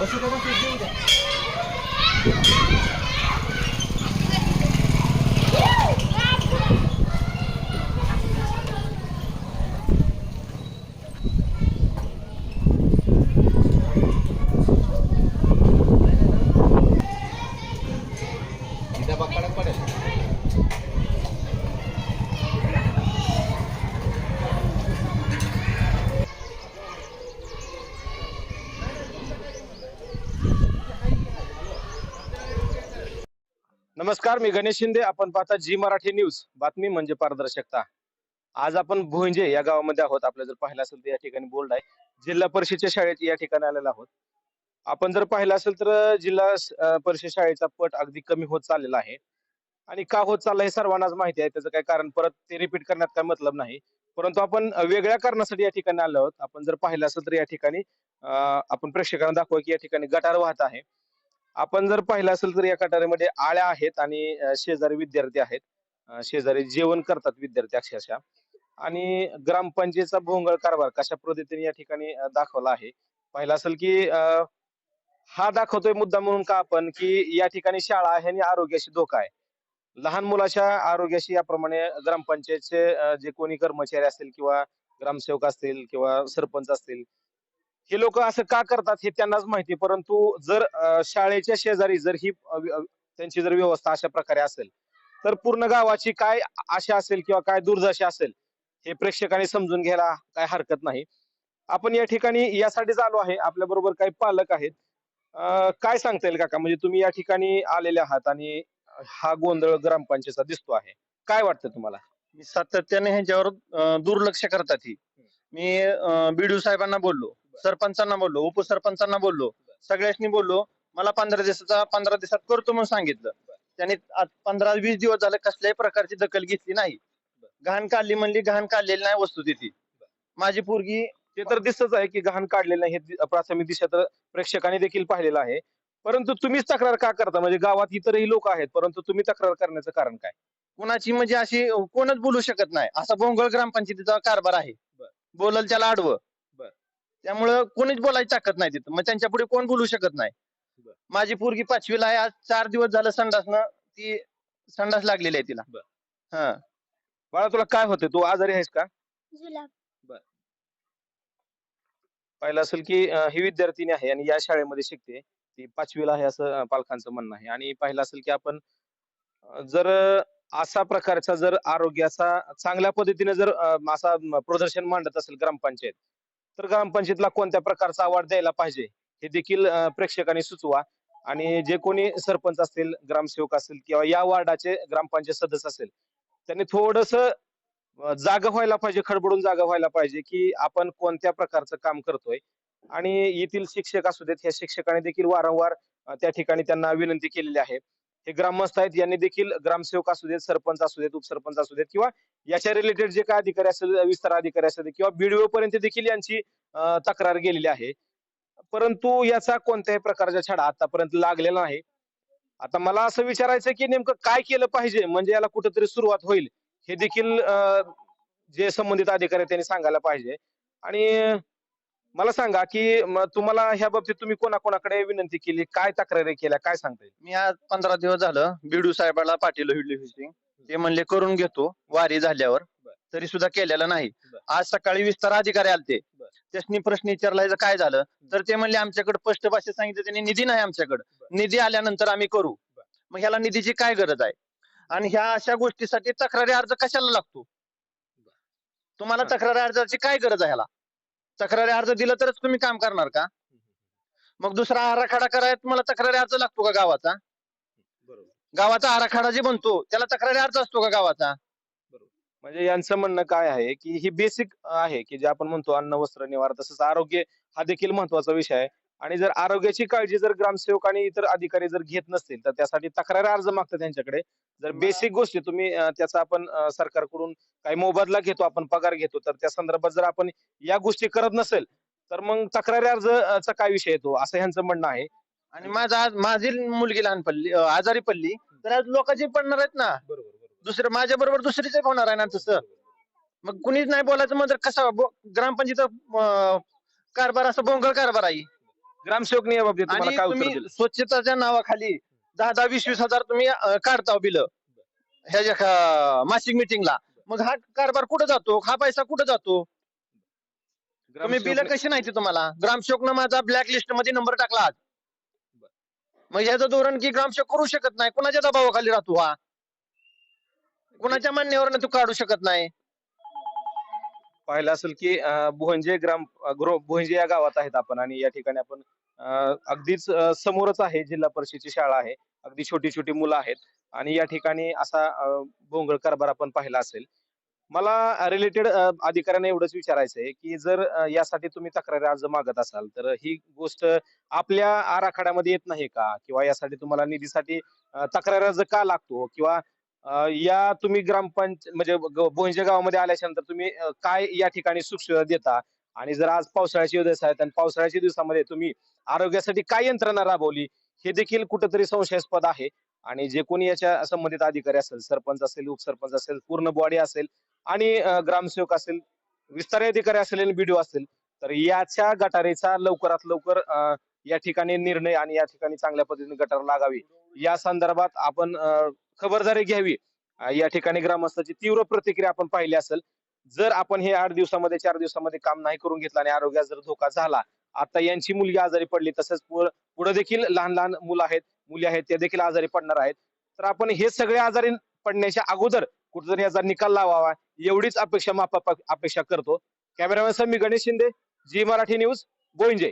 お仕事中で。नमस्कार मी गणेश शिंदे. आपण पाहता जी मराठी न्यूज. बातमी म्हणजे पारदर्शकता. आज आपण भुंजे या गावामध्ये आहोत. आपल्या जर पाहिलं असेल तर या ठिकाणी बोर्ड आहे. जिल्हा परिषदच्या शाळेत या ठिकाणी आलेला आहोत. आपण जर पाहिलं असेल तर जिल्हा परिषद शाळेचा पट अगदी कमी होत चाललेला आहे. आणि का होत चाललं हे सर्वांनाच माहिती आहे. त्याचं काही कारण परत ते रिपीट करण्यात काय मतलब नाही. परंतु आपण वेगळ्या कारणासाठी या ठिकाणी आलो आहोत. आपण जर पाहिलं असेल तर या ठिकाणी आपण प्रेक्षकांना दाखवू की या ठिकाणी गटार वाहत आहे. आपण जर पाहिलं असेल तर या कटारीमध्ये आळ्या आहेत आणि शेजारी विद्यार्थी आहेत. शेजारी जेवण करतात विद्यार्थी अक्षरशः. आणि ग्रामपंचायतचा भोंगळ कारभार कशा पद्धतीने या ठिकाणी दाखवला आहे. पाहिलं असेल की अं, हा दाखवतोय मुद्दा म्हणून का आपण की या ठिकाणी शाळा आहे आणि आरोग्याशी धोका आहे. लहान मुलाच्या आरोग्याशी याप्रमाणे ग्रामपंचायतचे जे कोणी कर्मचारी असतील किंवा ग्रामसेवक असतील किंवा सरपंच असतील हे लोक असं का करतात हे त्यांनाच माहिती परंतु जर शाळेच्या शेजारी जर ही त्यांची जर व्यवस्था अशा प्रकारे असेल तर पूर्ण गावाची काय आशा असेल किंवा काय दुर्दशा असेल हे प्रेक्षकांनी समजून घ्यायला काय हरकत नाही. आपण या ठिकाणी यासाठीच आलो आहे. आपल्या बरोबर काही पालक आहेत. काय सांगता येईल काका? म्हणजे तुम्ही या ठिकाणी आलेले आहात आणि हा गोंधळ ग्रामपंचायतचा दिसतो आहे. काय वाटतं तुम्हाला? सातत्याने ह्याच्यावर दुर्लक्ष करतात ही. मी बीडीओ साहेबांना बोललो. सरपंचांना बोललो उपसरपंचांना बोललो सगळ्यांनी बोललो मला पंधरा दिवसाचा पंधरा दिवसात करतो म्हणून सांगितलं. त्यांनी पंधरा वीस दिवस झाले कसल्याही प्रकारची दखल घेतली नाही. घाण काढली म्हणली घाण काढलेली नाही वस्तू तिथे. माझी पोरगी ते तर दिसतच आहे की गहाण काढलेलं नाही हे प्राथमिक दिशा तर प्रेक्षकांनी देखील पाहिलेलं आहे. परंतु तुम्हीच तक्रार का करता? म्हणजे गावात इतरही लोक आहेत परंतु तुम्ही तक्रार करण्याचं कारण काय? कुणाची म्हणजे अशी कोणच बोलू शकत नाही. असा भोंगळ ग्रामपंचायतीचा कारभार आहे. बोलल त्याला आडवं. त्यामुळं कोणीच बोलायची ताकद नाही तिथं. मग त्यांच्या पुढे कोण बोलू शकत नाही. माझी पोरगी पाचवीला आहे. आज चार दिवस झालं संडासनं. ती संडास लागलेली आहे तिला. बर. हा. बाळा तुला काय होतं? तू आजारी आहेस का? जुलाब. पाहिलं असेल की ही विद्यार्थिनी आहे आणि या शाळेमध्ये शिकते. ती पाचवीला आहे असं पालकांचं म्हणणं आहे. आणि पाहिलं असेल की आपण जर असा प्रकारचा जर आरोग्याचा चांगल्या पद्धतीने जर असा प्रदर्शन मांडत असेल ग्रामपंचायत तर ग्रामपंचायतला कोणत्या प्रकारचा अवॉर्ड द्यायला पाहिजे हे देखील प्रेक्षकांनी सुचवा. आणि जे कोणी सरपंच असतील ग्रामसेवक असतील किंवा या वार्डाचे ग्रामपंचायत सदस्य असेल त्यांनी थोडस जागा व्हायला पाहिजे खडबडून जागा व्हायला पाहिजे की आपण कोणत्या प्रकारचं काम करतोय. आणि येथील शिक्षक असू देत ह्या शिक्षकांनी देखील वारंवार त्या ठिकाणी त्यांना विनंती केलेली आहे. हे ग्रामस्थ आहेत यांनी देखील ग्रामसेवक असू देत सरपंच असू देत उपसरपंच असू देत किंवा याच्या रिलेटेड जे काय अधिकारी असेल विस्तार अधिकारी असू देत किंवा बीडीओ पर्यंत देखील यांची तक्रार गेलेली आहे. परंतु याचा कोणत्याही प्रकारचा छडा आतापर्यंत लागलेला नाही. आता मला असं विचारायचं की नेमकं काय केलं पाहिजे? म्हणजे याला कुठेतरी सुरुवात होईल हे देखील अं, जे संबंधित अधिकारी आहेत त्यांनी सांगायला पाहिजे. आणि मला सांगा की म- तुम्हाला ह्या बाबतीत तुम्ही कोणाकोणाकडे विनंती केली? काय तक्रारी केल्या? काय सांगता येईल? मी आज पंधरा दिवस झालं बीडू साहेबाला व्हिडिओ शूटिंग ते म्हणले करून घेतो वारी झाल्यावर. बर. तरी सुद्धा केलेलं नाही. बर. आज सकाळी विस्तार अधिकारी आलते. बर. त्यासनी प्रश्न विचारला याचं काय झालं? तर ते म्हणले आमच्याकडे स्पष्ट भाषेत सांगितलं त्यांनी निधी नाही आमच्याकडे. बर. निधी आल्यानंतर आम्ही करू. बर. मग ह्याला निधीची काय गरज आहे? आणि ह्या अशा गोष्टीसाठी तक्रारी अर्ज कशाला लागतो? तुम्हाला हा. तक्रारी अर्जाची काय गरज आहे ह्याला? तक्रारी अर्ज दिलं तरच तुम्ही काम करणार का? मग दुसरा आराखडा करायला तुम्हाला तक्रारी अर्ज लागतो का गावाचा? बरोबर. गावाचा आराखडा जे बनतो त्याला तक्रारी अर्ज असतो का गावाचा? म्हणजे यांचं म्हणणं काय आहे की ही बेसिक आहे की जे आपण म्हणतो अन्न वस्त्र निवार तसंच आरोग्य हा देखील महत्त्वाचा विषय आहे. आणि जर आरोग्याची काळजी जर ग्रामसेवक आणि इतर अधिकारी जर घेत नसतील तर त्यासाठी तक्रार अर्ज मागतात त्यांच्याकडे. जर मग- बेसिक गोष्टी तुम्ही त्याचा आपण सरकारकडून काही मोबदला घेतो आपण पगार घेतो तर त्या संदर्भात जर आपण या गोष्टी करत नसेल तर मग तक्रारी अर्जचा काय विषय येतो असं यांचं म्हणणं आहे. आणि माझा आज माझी मुलगी लहान पडली आजारी पडली तर आज लोकांची पडणार आहेत ना. बरोबर दुसरं माझ्या बरोबर दुसरीच होणार आहे ना तसं. मग कुणीच नाही बोलायचं म्हणजे कसा ग्रामपंचायत कारभार असं बोंगळ कारभार आहे. ग्रामसेवकने या बाबतीत तुम्हाला आणि काय उत्तर तुम्ही दिलं? स्वच्छताच्या नावाखाली दहा दहा वीस वीस हजार तुम्ही अं, काढता बिल. ह्याच्या का- मासिक मिटिंगला. मग हा कारभार कुठे जातो? हा पैसा कुठे जातो? तुम्ही बिल ग्रामसेवकने- कशी नाही तुम्हाला? ग्रामसेवकनं माझा ब्लॅक लिस्टमध्ये नंबर टाकला आज. मग ह्याचं धोरण की ग्रामसेवक करू शकत नाही? कुणाच्या दबावाखाली राहतो हा? कुणाच्या मान्यवर तू काढू शकत नाही? पाहिलं असेल की भुवंजे भोंजे ग्राम अं, भोंजे या गावात आहेत आपण आणि या ठिकाणी आपण अगदीच समोरच आहे जिल्हा परिषदेची शाळा आहे. अगदी छोटी छोटी मुलं आहेत आणि या ठिकाणी असा भोंगळ कारभार आपण पाहिला असेल. मला रिलेटेड अधिकाऱ्यांना एवढंच विचारायचं आहे की जर यासाठी तुम्ही तक्रारी अर्ज मागत असाल तर ही गोष्ट आपल्या आराखड्यामध्ये येत नाही का? किंवा यासाठी तुम्हाला निधीसाठी अं, तक्रारी अर्ज का लागतो? किंवा या तुम्ही ग्रामपंच म्हणजे भोंजे गावामध्ये आल्याच्यानंतर तुम्ही काय या ठिकाणी सुखसुविधा देता? आणि जर आज पावसाळ्याचे दिवस आहेत आणि पावसाळ्याच्या दिवसामध्ये तुम्ही आरोग्यासाठी काय यंत्रणा राबवली हे देखील कुठेतरी संशयास्पद आहे. आणि जे कोणी याच्या संबंधित अधिकारी असेल सरपंच असेल उपसरपंच असेल पूर्ण बॉडी असेल आणि ग्रामसेवक असेल विस्तार अधिकारी असेल आणि बीडीओ असेल तर याच्या गटारीचा लवकरात लवकर या ठिकाणी निर्णय आणि या ठिकाणी चांगल्या पद्धतीने गटार लागावी. या संदर्भात आपण खबरदारी घ्यावी. या ठिकाणी ग्रामस्थाची तीव्र प्रतिक्रिया आपण पाहिली असेल. जर आपण हे आठ दिवसामध्ये चार दिवसामध्ये काम नाही करून घेतलं आणि आरोग्यास जर धोका झाला आता यांची मुलगी आजारी पडली तसंच पुढे देखील लहान लहान मुलं आहेत मुली आहेत ते देखील आजारी पडणार आहेत. तर आपण हे सगळे आजारी पडण्याच्या अगोदर कुठेतरी याचा निकाल लावावा एवढीच अपेक्षा मापा अपेक्षा करतो. कॅमेरामॅन सर मी गणेश शिंदे जी मराठी न्यूज बोईंजे